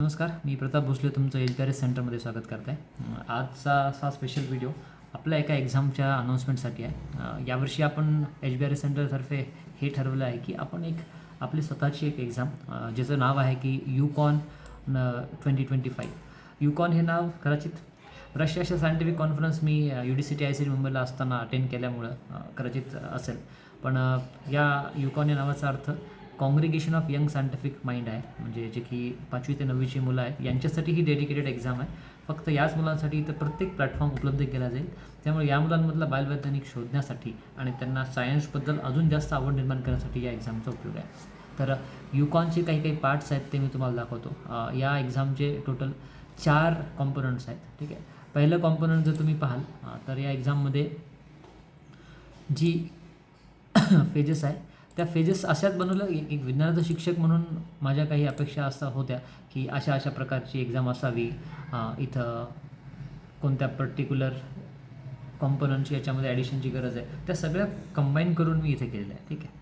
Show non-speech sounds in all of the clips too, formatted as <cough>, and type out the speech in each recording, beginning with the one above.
नमस्कार मी प्रताप भोसले तुमचं H B R S सेंटरमध्ये स्वागत करत आहे आजचा असा स्पेशल व्हिडिओ आपल्या एका एक्झामच्या अनाऊन्समेंटसाठी आहे. यावर्षी आपण एच बी आर एस सेंटरतर्फे हे ठरवलं आहे की आपण एक आपली स्वतःची एक एक्झाम ज्याचं नाव आहे की Yukon twenty twenty five Yukon हे नाव कदाचित रशियाच्या scientific conference me U D C T I C मुंबईला असताना अटेंड केल्यामुळं कदाचित असेल. पण या युकॉन या नावाचा अर्थ congregation of young scientific mind आहे. म्हणजे जे की पाचवी ते नववीची मुलं आहेत. यांच्यासाठी ही डेडिकेटेड एक्झाम आहे. फक्त याच मुलांसाठी इथं प्रत्येक प्लॅटफॉर्म उपलब्ध केला जाईल. त्यामुळे या मुलांमधला बालवैज्ञानिक शोधण्यासाठी आणि त्यांना सायन्सबद्दल अजून जास्त आवड निर्माण करण्यासाठी या एक्झामचा उपयोग आहे. तर युकॉनचे काही काही पार्ट्स आहेत ते मी तुम्हाला दाखवतो. या एक्झामचे टोटल चार कॉम्पोनंट्स आहेत. ठीक आहे? पहिलं कॉम्पोनंट जर तुम्ही पाहाल तर या एक्झाममध्ये जी <coughs> फेजेस आहे त्या फेजेस अशाच बनवलं एक एक विज्ञानाचा शिक्षक म्हणून माझ्या काही अपेक्षा असा होत्या की अशा अशा प्रकारची एक्झाम असावी. इथं कोणत्या पर्टिक्युलर कॉम्पोनंटची याच्यामध्ये ॲडिशनची गरज आहे. त्या सगळ्या कंबाईन करून मी इथे केलेल्या आहे ठीक आहे?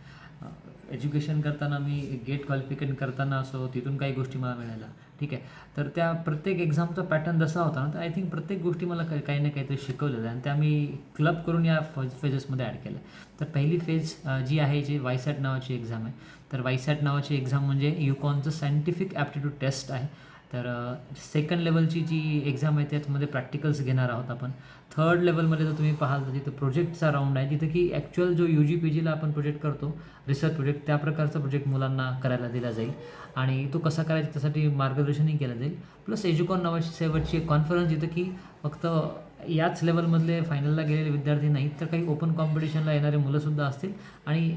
एज्युकेशन करताना मी गेट क्वालिफिकेशन करताना असो तिथून काही गोष्टी मला मिळाल्या. ठीक आहे? तर त्या प्रत्येक एक्झामचा पॅटर्न जसा होता ना तर आय थिंक प्रत्येक गोष्टी मला काही काही ना काहीतरी शिकवलेलं आणि त्या मी क्लब करून या फेजेसमध्ये ॲड केलं तर पहिली फेज जी आहे जी वायसॅट नावाची एक्झाम आहे. तर वायसॅट नावाची एक्झाम म्हणजे युकॉनचं सायंटिफिक ॲप्टिट्यूड टेस्ट आहे. तर सेकंड लेवलची जी एक्झाम आहे त्याच्यामध्ये प्रॅक्टिकल्स घेणार आहोत आपण. थर्ड लेवलमध्ये जर तुम्ही पाहाल तर तिथं प्रोजेक्टचा राऊंड आहे. जिथं की ॲक्च्युअल जो यू जी पी जीला आपण प्रोजेक्ट करतो रिसर्च प्रोजेक्ट त्या प्रकारचा प्रोजेक्ट मुलांना करायला दिला जाईल. आणि तो कसा करायचा त्यासाठी मार्गदर्शनही केलं जाईल. प्लस एज्युकॉन नावाची शेवटची एक कॉन्फरन्स जिथं की फक्त याच लेवलमधले फायनलला गेलेले विद्यार्थी नाहीत तर काही ओपन कॉम्पिटिशनला येणारे मुलंसुद्धा असतील. आणि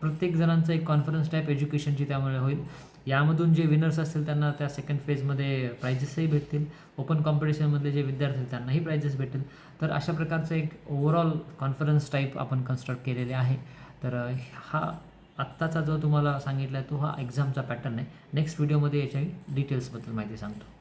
प्रत्येक जणांचा एक कॉन्फरन्स टाईप एज्युकेशनची त्यामुळे होईल. यामधून जे विनर्स असतील त्यांना त्या सेकंड फेजमध्ये प्राइजेसही भेटतील. ओपन कॉम्पिटिशनमधले जे विद्यार्थी त्यांनाही प्राइजेस भेटेल तर अशा प्रकारचं एक ओव्हरऑल कॉन्फरन्स टाईप आपण कन्स्ट्रक्ट केलेले आहे. तर हा आत्ताचा जो तुम्हाला सांगितला आहे तो हा एक्झामचा पॅटर्न आहे. नेक्स्ट व्हिडिओमध्ये याच्या डिटेल्सबद्दल माहिती सांगतो.